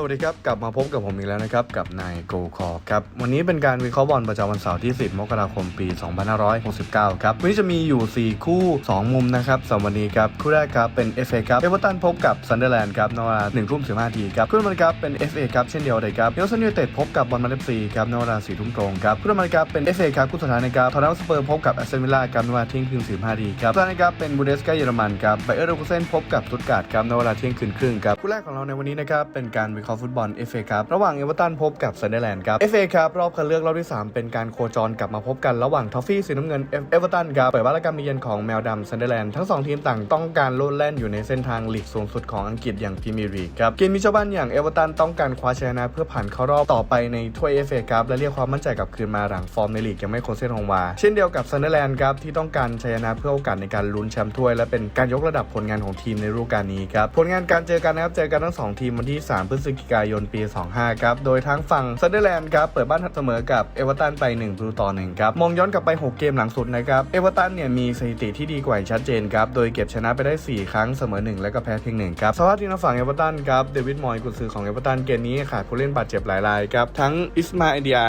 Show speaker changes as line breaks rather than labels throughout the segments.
สวัสดีครับ กลับมาพบกับผมอีกแล้วนะครับ กับนายโกคอครับ วันนี้เป็นการวิเคราะห์บอลประจำวันเสาร์ที่ 10 มกราคมปี 2569 ครับ วันนี้จะมีอยู่ 4 คู่ 2 มุมนะครับสำหรับวันนี้ครับ คู่แรกครับเป็น FA ครับเอเวอร์ตันพบกับซันเดอร์แลนด์ครับในเวลา1ทุ่ม15นาทีครับ คู่ต่อมาครับเป็น FA ครับเช่นเดียวกันครับเนลสันยูไนเต็ดพบกับบอลมาเลซีครับในเวลา4ทุ่มตรงครับ คู่ต่อมาครับเป็น FA ครับคู่สุดท้ายนะครับทอร์นาสเปอร์พบกับแอสตันวิลล่าครับในเวลาเที่ยงคืน15นาทีครับสุดท้ายครับเป็นบูเดสกาเยอรมันครับไบเออร์เลเวอร์เซนพบกับสตุตการ์ดครับในเวลาเที่ยงคืนครึ่งครับคู่แรกของเราในวันนี้นะครับเป็นการวิเคระห์ฟุตบอล FA ครับระหว่างเอเวอร์ตันพบกับซันเดอร์แลนด์ครับ FA ครับรอบคัดเลือกรอบที่ 3 เป็นการโคจรกลับมาพบกันระหว่างทอฟฟี่สีน้ำเงินเอเวอร์ตันครับเปิดบ้านรับการมาเยือนของแมวดำซันเดอร์แลนด์ทั้งสองทีมต่างต้องการโลดแล่นอยู่ในเส้นทางลีกสูงสุดของอังกฤษอย่างพรีเมียร์ลีกครับเกมมีเจ้าบ้านอย่างเอเวอร์ตันต้องการคว้าชัยชนะเพื่อผ่านเข้ารอบต่อไปในถ้วย FA ครับและเรียกความมั่นใจกลับคืนมาหลังฟอร์มในลีกยังไม่คงเส้นคงวาเช่นเดียวกับซันเดอร์แลนด์ครับที่ต้องการชัยชนะเพื่อโอกาสในการลุ้นแชมป์ถ้วยและเป็นการยกระดับผลงานของทีมในฤดูกาลนี้ครับผลงานการเจอกันนะครับเจอกันทั้งสองทีมวันที่ 3 พฤศจิกายนปี 25 ครับ โดยทางฝั่งซันเดอร์แลนด์ครับ เปิดบ้านเสมอกับเอเวอร์ตันไป1ประตูต่อ1ครับ มองย้อนกลับไป 6 เกมหลังสุดนะครับ เอเวอร์ตันเนี่ยมีสถิติที่ดีกว่าอย่างชัดเจนครับ โดยเก็บชนะไปได้ 4 ครั้งเสมอ 1 และก็แพ้เพียง1ครับ สภาพทีมทางฝั่งเอเวอร์ตันครับ เดวิดมอยกุนซือของเอเวอร์ตันเกมนี้ขาดผู้เล่นบาดเจ็บหลายรายครับ ทั้งอิสมาเอดีไอ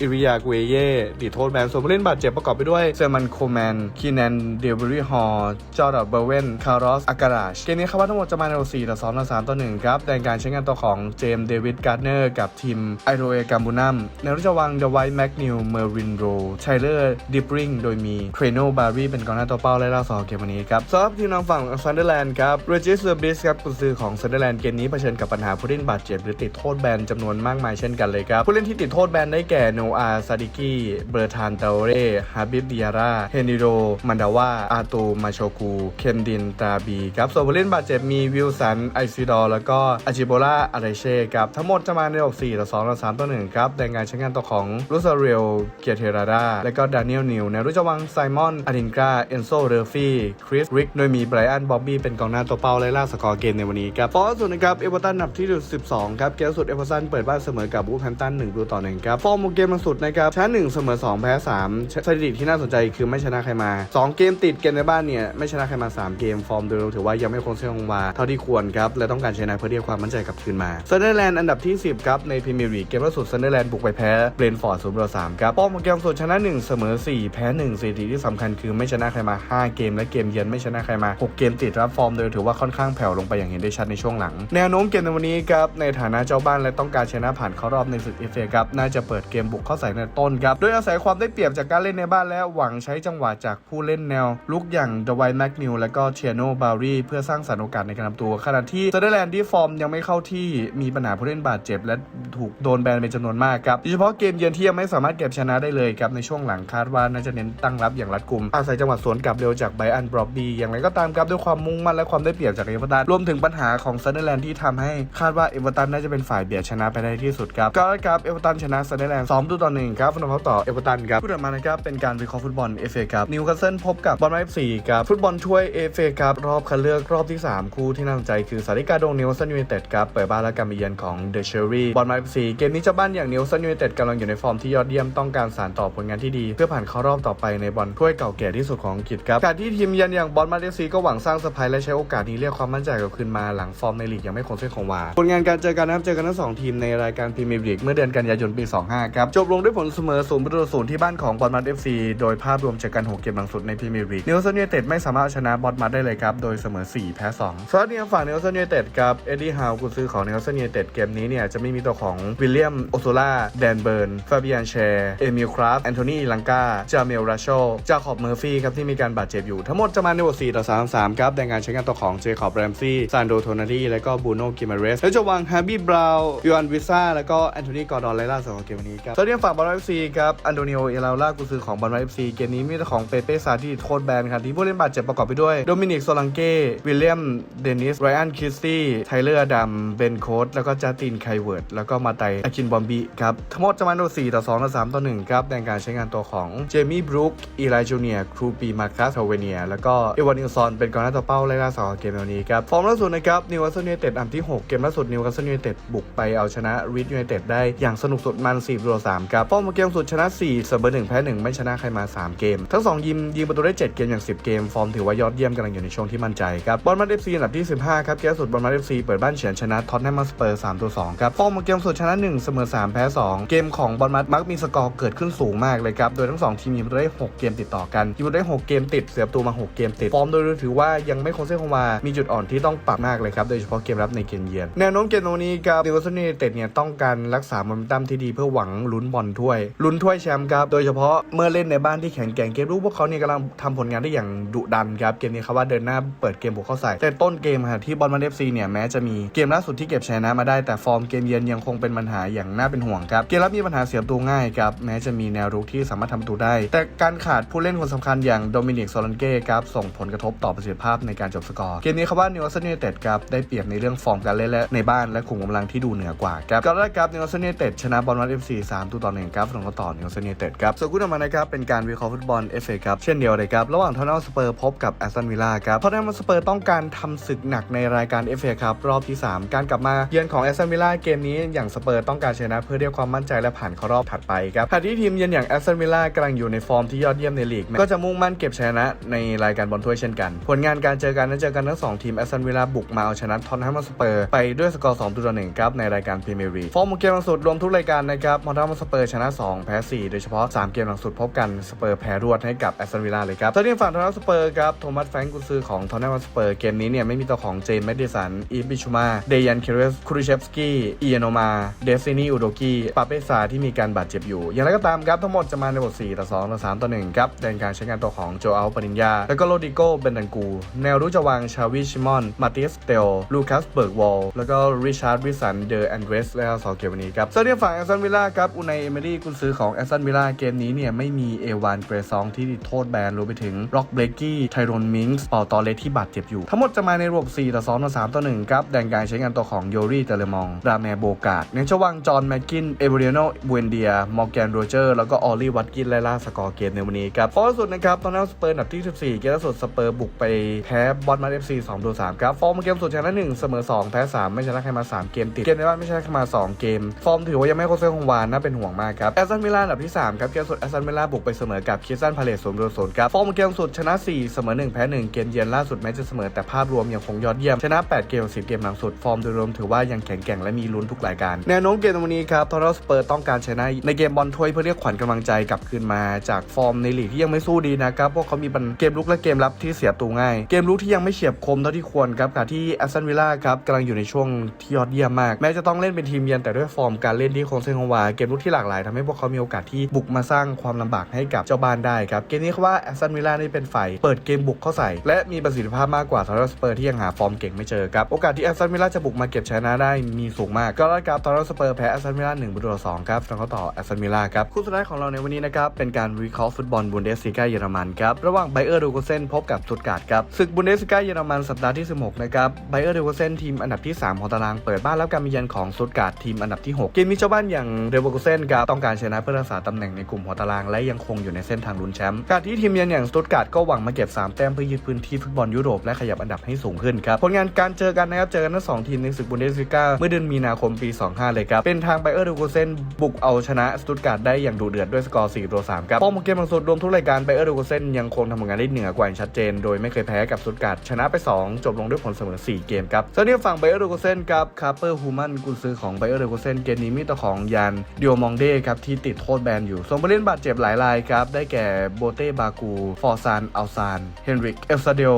อิริยาเกเวเย่ดิโทษแบนส่วนผู้เล่นบาดเจ็บประกอบไปด้วยเซอร์มันโคแมนคีแนนเดวิรีฮอร์จอร์ดเบเวนคาร์ลอสอาการาชเกมนี้คาดว่าทั้งหมดจะมาใน4ต่อ2ต่อ3ต่อ1ครับแต่การใช้งานตัวของเจมส์เดวิดการ์เนอร์กับทีมไอโรเอกัมบูนัมในรุ่นจะวางเดวายแมกนิวเมอร์วินโรไชเลอร์ดิปริงโดยมีเครโนบารีเป็นกองหน้าตัวเป้าและล่าสองเกมวันนี้ครับสำหรับทีมทางฝั่งซันเดอร์แลนด์ครับเรจิสเซอร์บิสครับกุนซือของซันเดอร์แลนด์เกมนี้เผชิญกับปัญหาผู้เล่นบาดเจ็บหรือติดโทษแบนจำนวนมากมายเช่นกันเลยครับผู้เล่นที่ติดโทษแบนได้แก่โนอาซาดิกี้เบอร์ทานเตเรฮาบิบดิยาร่าเฮนิโรมันดาวาอาตูมาโชกูเคนดินตาบีครับส่วนผู้เล่นบาดเจ็บมีวิลสันไอซิดอร์แล้วก็อาจิโบลาอาเรเช่ครับ ทั้งหมดจะมาในระบบ4ต่อ2ต่อ3ต่อ1ครับในงานใช้งานตัวของลูซาเรลเกียเทราดาและก็ดานิเอลนิวในรุ่นจะวางไซมอนอาดินกาเอนโซเรฟี่คริสริกโดยมีไบรอันบ๊อบบี้เป็นกองหน้าตัวเป้าและล่าสกอร์เกมในวันนี้ครับฟอร์สุดนะครับเอเวอร์ตันอันดับที่ 12 ครับเกมสุดเอเวอร์ตันเปิดบ้านเสมอกับบูแฮมตัน1ประตูต่อ1ครับฟอร์มเกมล่าสุดนะครับชนะ1เสมอ2แพ้3สถิติที่น่าสนใจคือไม่ชนะใครมา 2 เกมติดเกมในบ้านเนี่ยไม่ชนะใครมา 3 เกมฟอร์มโดยรวมถือว่ายังไม่คงเส้นคงวาเท่าที่ควรครับและต้องการชนะเพื่อเรียกความมั่นใจกลับคืนมาซันเดอร์แลนด์อันดับที่ 10 ครับ ในพรีเมียร์ลีกเกมล่าสุดซันเดอร์แลนด์บุกไปแพ้เบรนฟอร์ด0ต่อ3ครับฟอมของเกมล่าสุดชนะ 1 เสมอ 4 แพ้ 1สถิติที่สำคัญคือไม่ชนะใครมา 5 เกม และเกมเยือนไม่ชนะใครมา 6 เกมติดรับฟอร์มโดยถือว่าค่อนข้างแผ่วลงไปอย่างเห็นได้ชัดในช่วงหลัง แนวโน้มเกมในวันนี้ครับในฐานะเจ้าบ้านและต้องการชนะผ่านเข้ารอบในศึกเอฟเอครับน่าจะเปิดเกมบุกเข้าใส่ในต้นครับโดยอาศัยความได้เปรียบจากการเล่นในบ้านและหวังใช้จังหวะจากผู้เล่นแนวลุกอย่างเดวายแม็กนิวและก็เชียโนบารีเพื่อสร้างสรรค์โอกาสในการทำตัวขณะที่เซเดอร์แลนด์ที่ฟอร์มยังไม่เข้าที่มีปัญหาผู้เล่นบาดเจ็บ และถูกโดนแบนเป็นจำนวนมากครับโดยเฉพาะเกมเยือนที่ยังไม่สามารถเก็บชนะได้เลยครับในช่วงหลังคาดว่าน่าจะเน้นตั้งรับอย่างรัดกุม อาศัยจังหวะสวนกลับเร็วจากไบอันบรอบบี้อย่างไรก็ตามครับด้วยความมุ่งมั่นและความได้เปรียบจากเอเวอร์ตันรวมถึงปัญหาของเซเดอร์แลนด์ที่ทำให้คาดว่าเอเวอร์ตันน่าจะเป็นฝ่ายเบียดชนะไปได้ที่สุดครับก็ครับเอเวอร์ตันชนะเซเดอร์แลนด์2ต่อ1ครับฟุตบอลต่อเอเวอร์ตันครับผู้ถัดมานะครับเป็นการวิเคราะห์ฟุตบอลเอฟเอครับนิวคาสเซิลพบกับบอลไมฟ์ซีครับฟุตบอลถ้วยเอฟเอครับรอบคัดเลือกรอบที่ 3 คู่ที่น่าสนใจคือสาริกาโดงนิวคาสเซิลยูไนเต็ดครับเปิดบ้านและการมาเยือนของเดอะเชอรี่บอลไมฟ์ซีเกมนี้เจ้าบ้านอย่างนิวคาสเซิลยูไนเต็ดกำลังอยู่ในฟอร์มที่ยอดเยี่ยมต้องการสานต่อผลงานที่ดี เพื่อผ่านเข้ารอบต่อไปในบอลถ้วยเก่าแก่ที่สุดของอังกฤษครับการที่ทีมเยือนอย่างบอลมาเลเซียก็หวังสร้างเซอร์ไพรส์และใช้โอกาสนี้เรียกความมั่นใจกลับคืนมาหลังฟอร์มในลีกยังไม่คงเส้นคงวาผลงานการเจอกันนะครับเจอกันทั้งสองทีมในรายการพรีเมียร์ลีกเมื่อเดือนกันยายนปี 25 ครับจบลงด้วยผลเสมอ0ประตูต่อศูนย์ที่บ้านของบอลมัดเอฟซีโดยภาพรวมจากการ6เกมหลังสุดในพรีเมียร์ลีกนิวคาสเซิลยูไนเต็ดไม่สามารถเอาชนะบอลมัดได้เลยครับโดยเสมอ 4 แพ้2ส่วนทีมฝั่งนิวคาสเซิลยูไนเต็ดครับเอ็ดดี้ฮาวกุนซือของนิวคาสเซิลยูไนเต็ดเกมนี้เนี่ยจะไม่มีตัวของวิลเลียมโอโซล่าแดนเบิร์นฟาบิอันแชร์เอมิลคราฟแอนโทนีลังกาจาเมลราโชจาคอบเมอร์ฟี่ครับที่มีการบาดเจ็บอยู่ ทั้งหมดจะมาในบท4ต่อ3 3ครับในงานใช้งานตัวของเจคอบแรมซี่ซานโดโทนารีและก็บูโนกิมาเรสแล้วจะวางฮาร์บี้บราวน์ยูอันวิซ่าแล้วก็แอนโทนีกอร์ดอนไลล่าสำหรับเกมนี้ครับส่วนทีมฝั่งบอลเอฟซีครับอันโดนิโอเอลาล่ากุซือของบอลเอฟซีเกมนี้มีตัวของเปเป้ซาที่โทษแบนครับที่ผู้เล่นบาดเจ็บประกอบไปด้วยโดมินิกโซลังเก้วิลเลียมเดนิสไรอันคิสตี้ไทเลอร์ดัมเบนโคสแล้วก็จัตินไคเวิร์ดแล้วก็มาไตอาคินบอมบีครับ ทั้งหมดจะมาใน4ต่อ 2 ต่อ 3 ต่อ 1 ครับ ในการใช้งานตัวของเจมี่บรูคอีไลจูเนียครูปีมาคัสโทเวเนีย แล้วก็เอวานิลซอนเป็นกองหน้าตัวเป้าไล่ล่าสองเกมวันนี้ครับ ฟอร์มล่าสุดนะครับนิวคาสเซิลยูไนเต็ดอันที่ 6 เกมล่าสุดนิวคาสเซิลยูไนเต็ดบุกไปเอาชนะริดยูไนเต็ดได้อย่างสนุกสุดมัน4ประตู3ครับฟอร์มเกมสุดชนะ4เสมอ1แพ้1ไม่ชนะใครมา 3 เกม ทั้ง 2 ยิมยิงประตูได้ 7 เกมอย่าง 10 เกมฟอร์มถือว่ายอดเยี่ยมกำลังอยู่ในช่วงที่มั่นใจครับบอลมาเอฟซีอันดับที่15ครับเกมสุดบอลมาเอฟซีเปิดบ้านเฉือนชนะท็อตแนมมาสเปอร์3ตัว2ครับฟอร์มของเกมสุดชนะ1เสมอ3แพ้2เกมของบอลมัดมักมีสกอร์เกิดขึ้นสูงมากเลยครับ โดยทั้ง2ทีมยิงประตูได้6เกมติดต่อกันยิงประตูได้6เกมติดเสียประตูมา6เกมติด ฟอร์มโดยรวมถือว่ายังไม่คงเส้นคงวา มีจุดอ่อนที่ต้องปรับมากเลยครับ โดยเฉพาะเกมรับในเกมเยือน แนวโน้มเกมตรงนี้ครับนิวคาสเซิลยูไนเต็ดเนี่ยต้องการรักษาโมเมนตัมที่ดีเพื่อหวังลุ้นบอลถ้วย ลุ้นถ้วยแชมป์ครับ โดยเฉพาะเมื่อเล่นในบ้านที่แข็งแกร่งเกมรู้พวกเขาเนี่ยกำลังทำผลงานได้อย่างดุดันครับ เกมนี้เขาว่าเดินหน้าเปิดเกมบุกเข้าใส่ แต่ต้นเกมค่ะที่บอลมันเอฟซีเนี่ยแม้จะมีเกมล่าสุดที่เก็บชนะมาได้แต่ฟอร์มเกมเยือนยังคงเป็นปัญหาอย่างน่าเป็นห่วงครับเกมรับมีปัญหาเสียประตูง่ายครับแม้จะมีแนวรุกที่สามารถทำประตูได้ แต่การขาดผู้เล่นคนสำคัญอย่างโดมินิกโซลันเก้ครับส่งผลกระทบต่อประสิทธิภาพในการจบสกอร์เกมนี้เขาว่านิวคาสเซนเต็ดครับได้เปรียบในเรื่องฟอร์มการเล่นและในบ้านและขุมกำลังที่ดูเหนือกว่าครับก็ได้ครับนิวคาสเซนเต็ดชนะบอลมันเอฟซีสามตัวต่อหนึ่งครับส่งต่อนิวคาสเซนเต็ดครับส่วนคู่ต่อมานะครับเป็นการวิเคราะห์ฟุตบอลเอฟเอครับเช่นเดียวเลยครับระหว่างทอตแนมสเปอร์พบกับแอสตันวิลล่าครับทอตแนมสเปอร์ต้องการทำศึกหนักในรายการ FA ครับรอบที่ 3 การกลับมาเยือนของแอสตันวิลล่าเกมนี้อย่างสเปอร์ต้องการชนะ เพื่อเรียกความมั่นใจและผ่านเข้ารอบถัดไปครับขณะที่ทีมเยือนอย่างแอสตันวิลล่ากำลังอยู่ในฟอร์มที่ยอดเยี่ยมในลีกก็จะมุ่งมั่นเก็บชนะในรายการบอลถ้วยเช่นกัน ผลงานการเจอกันนั้นเจอกันทั้งสองทีมแอสตันวิลล่าบุกมาเอาชนะทอตแนมสเปอร์ไปด้วยสกอร์2ต่อ1ครับในรายการพรีเมียร์ลีกฟอร์มของเกมล่าสุดรวมทุกรายการนะครับทอตแนมสเปอร์ชนะ 2 แพ้ 4 โดยเฉพาะ 3 เกมหลังสุดพบกันสเปอร์แพ้รวดให้กับแอสตันวิลล่าเลยครับตอนนี้ฝั่งทอตแนมสเปอร์ครับโทมัสแฟรงกุนซือของทอตแนมสเปอร์เกมนี้เนี่ยไม่มีตัวของเจนแมดดิสันอีฟบิชูมาเดยันเคเรสคริเชฟสกี้เอียโนมาเดซินีอูโดกี้ปาเปซาที่มีการบาดเจ็บอยู่ อย่างไรก็ตามครับทั้งหมดจะมาในบท 4 ต่อ 2 ต่อ 3 ต่อ 1 ครับแดนการใช้งานตัวของโจอัลปริญญา แล้วก็โรดิโกเบนดันกู แนวรุกจะวางชาวิชิมอน มาติสเตลลูคัสเบิร์กวอลแล้วก็ริชาร์ดวิสันเดอแอนเดรสและสอเกมวันนี้ครับส่วนที่ฝั่งแอสตันวิลล่าครับอุนายเอเมรี่กุนซือของแอสตันวิลล่าเกมนี้เนี่ยไม่มีเอวานเกรซองที่ติดโทษแบนรวมไปถึงร็อกเบรกกี้ไทรอนมิงส์เปาตอเลที่บาดเจ็บอยู่ ทั้งหมดจะมาในระบบ4ต่อ2ต่อ3ต่อ1ครับแดนการใช้งานตัวของโยรี่เตเลมอง ราแมโบกาดเนชวัง จอห์นแมกกิน เอเบริโนบูเอนเดีย มอร์แกนโรเจอร์ แล้วก็ออลลี่วัตกินไล่ล่าสกอร์เกมในวันนี้ครับฟอร์มสุดนะครับ ตอนนั้นสเปอร์อัดที่ 14 เกมล่าสุดสเปอร์บุกไปแพ้บอลมาเอฟซี2ต่อ3ครับ ฟอร์มเกมสุดชนะ1เสมอ2แพ้3ไม่ชนะใครมา3เกมติด เกมในบ้านไม่ชนะใครมา2เกม ฟอร์มถือว่ายังไม่โคงเส้นคงวาน่าเป็นห่วงมากครับแอสตันวิลล่าอันดับที่3ครับเกมสุดแอสตันวิลล่าบุกไปเสมอกับคิสตันพาเลส0ต่อ0ครับ ฟอร์มเกมสุดชนะ4เสมอ1แพ้1เกมเยือนล่าสุดแม้จะเสมอแต่ภาพรวมยังคงยอดเยี่ยมชนะ 8 เกม10เกมหลังสุดฟอร์มโดยรวมถือว่ายังแข็งแกร่งและมีลุ้นทุกรายการ แนวโน้มเกมนวันนี้ครับทอร์เรสเปอร์ต้องการชนะในเกมบอลถ้วยเพื่อเรียกขวัญกำลังใจกลับคืนมาจากฟอร์มในลีกที่ยังไม่สู้ดีนะครับพวกเขามีเกมลุกและเกมรับที่เสียประตูง่าย เกมลุกที่ยังไม่เฉียบคมเท่าที่ควรครับขณะที่แอสตันวิลล่าครับกำลังอยู่ในช่วงที่ยอดเยี่ยมมาก แม้จะต้องเล่นเป็นทีมเยือนแต่ด้วยฟอร์มการเล่นที่คงเส้นคงวาเกมลุกที่หลากหลายทำให้พวกเขามีโอกาสที่บุกมาสร้างความลำบากให้กับเจ้าบ้านได้ครับเกมนี้เขาว่าแอสตันวิลล่านี่เป็นฝ่ายเปิดเกมบุกเข้าใส่และมีประสิทธิภาพมากกว่าทอร์เรสเปอร์ที่ยังหาฟอร์มเก่งไม่เจอครับโอกาสที่แอสตันวิลล่าจะบุกมาเก็บชนะได้มีสูงมากก็แล้วกับทอร์เรสเปอร์แพ้แอสตันวิลล่า1ประตูต่อ2ครับแล้วก็ต่อแอสตันวิลล่าครับคู่สุดท้ายของเราในวันนี้นะครับเป็นการวิเคราะห์ฟุตบอลบุนเดสลีกาเยอรมันครับระหว่างไบเออร์ดูโกเซนพบกับสตุตการ์ดครับศึกบุนเดสลีกาเยอรมันสัปดาห์ที่ 16 นะครับไบเออร์ดูโกเซนทีมอันดับที่ 3 ของตารางเปิดบ้านรับการมาเยือนของสตุตการ์ดทีมอันดับที่ 6 เกมนี้เจ้าบ้านอย่างเดวโกเซนครับต้องการชนะเพื่อรักษาตำแหน่งในกลุ่มหัวตารางและยังคงอยู่ในเส้นทางลุ้นแชมป์การที่ทีมเยือนอย่างสตุตการ์ดก็หวังมาเก็บ 3 แต้มเพื่อยึดพื้นที่ฟุตบอลยุโรปและขยับอันดับให้สูงขึ้นครับผลงานการเจอกันนะครับเจอกันทั้งสองทีมในศึกบุนเดสลีกาเมื่อเดือนมีนาคมปี 25 เลยครับ เป็นทางไบเออร์ดูโกเซนบุกเอาชนะสตุตการ์ดได้อย่างดุเดือดด้วยสกอร์4ต่อ3ครับป้อมเกมบางสุดรวมทุกรายการไบเออร์ดูโกเซนยังคงทำผลงานได้เหนือกว่าอย่างชัดเจน โดยไม่เคยแพ้กับสตุตการ์ดชนะไป 2 จบลงด้วยผลเสมอ 4 เกมครับส่วนที่ฝั่งไบเออร์ดูโกเซนครับคาร์เปอร์ฮูมันกุนซือของไบเออร์ดูโกเซนเกมนี้มีตัวของยานดิโอมองเด้ครับที่ติดโทษแบนอยู่ส่งผู้เล่นบาดเจ็บหลายรายครับได้แก่โบเต้บากูฟอร์ซานอัลซานเฮนริกเอลซาเดล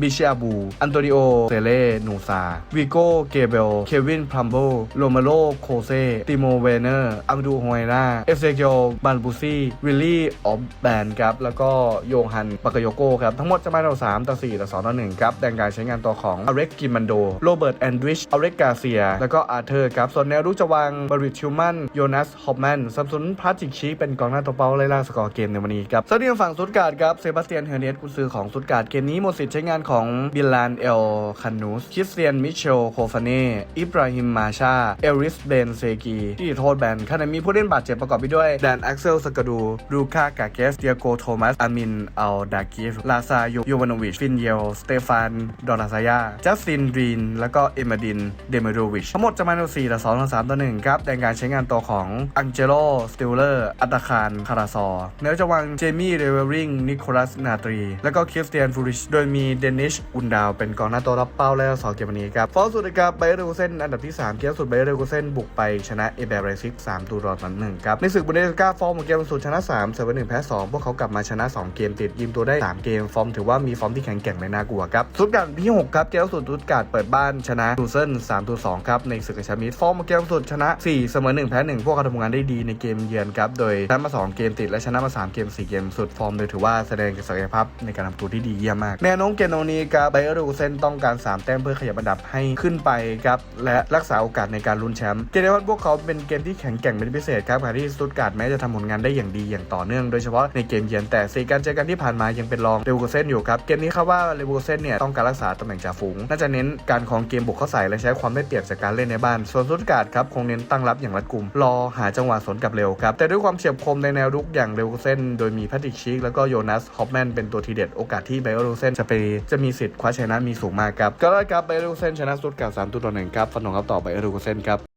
บิเชียบูอันโตนิโอเซเล่นูซาวิโก้เกเบลเควินพลัมโบโรมาโลโคเซติโมเวเนอร์ อัมดูฮเอนาเอฟเซเกลบันบูซี่ วิลลี่ ออฟแบนครับ แล้วก็โยฮันปากโยโกครับ ทั้งหมดจะมาเรา3ต่อ4ต่อ2ต่อ1ครับแดงการใช้งานตัวของอเร็กกิมันโด โรเบิร์ตแอนดริชอเร็กกาเซีย แล้วก็อาร์เธอร์ครับ ส่วนแนวรุกจะวางบริทชิวมันโยนัสฮอปแมนซัมซุนพาจิกชีเป็นกองหน้าตัวเป้าไล่ล่าสกอร์เกมในวันนี้ครับส่วนที่ฝั่งสุดการ์ดครับ เซบาสเตียน เฮเนสกุนซือของสุดการ์ดเกมนี้หมดสิทธิ์ใช้งานของบิลลานเอลคานูสคริสเตียนมิเชลโคฟาเน่อิบราฮิมมาชา เอริสเบนเซกีที่โทษแบนขณะมีผู้เล่นบาดเจ็บประกอบไปด้วย แดนแอ็กเซลสกาดูลูคากาเกสเดียโกโทมัส อามิน อัลดากิฟ ลาซาโยวานอวิช ฟินเยล สเตฟาน ดอนาซายาจัสตินดรีน แล้วก็เอมาดิน เดเมโดวิช ทั้งหมดจะมาใน4ต่อ2ต่อ3ต่อ1ครับ แดงการใช้งานตัวของ อังเจโล สติลเลอร์ อัตคาร คาราซอเนื้อจะวางเจมี่ เรเวลริง นิโคลัส นาตรี แล้วก็คริสเตียน ฟูริช โดยมีเดนิช อุนดาว เป็นกองหน้าตัวรับเป้าและสองเกมนี้ครับฟอร์สุดครับไบเออร์ดูเซนอันดับที่ 3 เกมสุดไบเรลกูเซนบุกไปชนะเอเบรซิก3ตัวรอดหนึ่งครับในศึกบุนเดสกาฟอร์มของเกมสุดชนะ3เซเว่นหนึ่งแพ้ 2 พวกเขากลับมาชนะ 2 เกมติดยิมตัวได้ 3 เกม ฟอร์มถือว่ามีฟอร์มที่แข็งแกร่งและน่ากลัวครับสุดการที่ 6 ครับเกมสุดตุตการเปิดบ้านชนะดูเซน3ตัว2ครับในศึกแชมเปี้ยนฟอร์มของเกมสุดชนะ4เสมอ1แพ้1พวกเขาทำงานได้ดีในเกมเยือนครับโดยชนะมา 2 เกมติดและชนะมา 3 เกม 4 เกมสุดฟอร์มโดยถือว่าแสดงศักยภาพในการทำตัวที่ดีเยี่ยมมากแนวโน้มเกมนี้ครับไบเออร์เลกูเซนต้องการ 3 แต้มเพื่อขยับอันดับให้ขึ้นไปครับและรักษาโอกาสในการลุ้นแชมป์เกมในวันพวกเขาเป็นเกมที่แข็งแกร่งเป็นพิเศษครับขณะที่สตุตการ์ดแม้จะทำผลงานได้อย่างดีอย่างต่อเนื่องโดยเฉพาะในเกมเยือนแต่สีการเจอกันที่ผ่านมายังเป็นรองเลวูเซนอยู่ครับเกมนี้ครับว่าเลวูเซนเนี่ยต้องการรักษาตำแหน่งจ่าฝูงน่าจะเน้นการครองเกมบุกเข้าใส่และใช้ความได้เปรียบจากการเล่นในบ้าน ส่วนสตุตการ์ดครับคงเน้นตั้งรับอย่างรัดกุมรอหาจังหวะสวนกลับเร็วครับแต่ด้วยความเฉียบคมในแนวรุกอย่างเลวูเซนโดยมีแพทริกชิกแล้วก็โยนัสฮอปแมนเป็นตัวทีเด็ดโอกาสที่ไบเออร์คูเซนจะไปจะมีสิทธิ์คว้าชนะมีสูงมากครับก็ได้ครับไบเออร์คูเซนชนะสตุตการ์ด3ตัวต่อหนึ่งครับฟันธงครับต่อไปเออร์คูเซนครับ